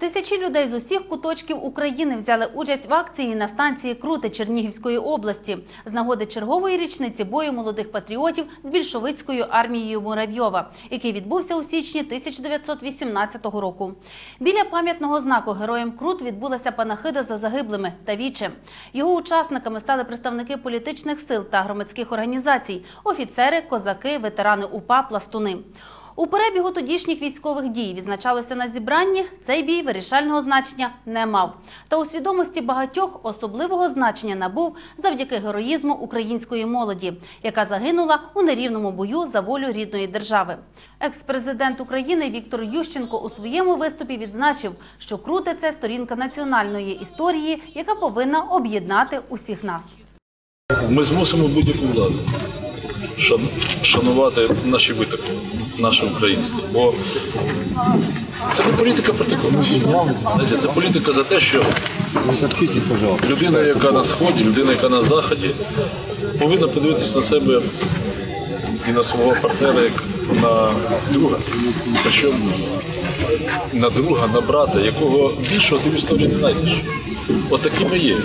Тисячі людей з усіх куточків України взяли участь в акції на станції Крути Чернігівської області з нагоди чергової річниці бою молодих патріотів з більшовицькою армією Муравйова, який відбувся у січні 1918 року. Біля пам'ятного знаку героям Крут відбулася панахида за загиблими та віче. Його учасниками стали представники політичних сил та громадських організацій, офіцери, козаки, ветерани УПА, пластуни. У перебігу тодішніх військових дій відзначалося на зібранні, цей бій вирішального значення не мав. Та у свідомості багатьох особливого значення набув завдяки героїзму української молоді, яка загинула у нерівному бою за волю рідної держави. Екс-президент України Віктор Ющенко у своєму виступі відзначив, що круте це сторінка національної історії, яка повинна об'єднати усіх нас. Ми змусимо будь-яку владу шанувати наші витоки, наше українство. Бо це не політика проти. Знаєте, Це політика за те, що людина, яка на сході, людина, яка на заході, повинна подивитися на себе і на свого партнера як на друга. Причому на друга, на брата, якого більшого ти в історії не знайдеш. От є.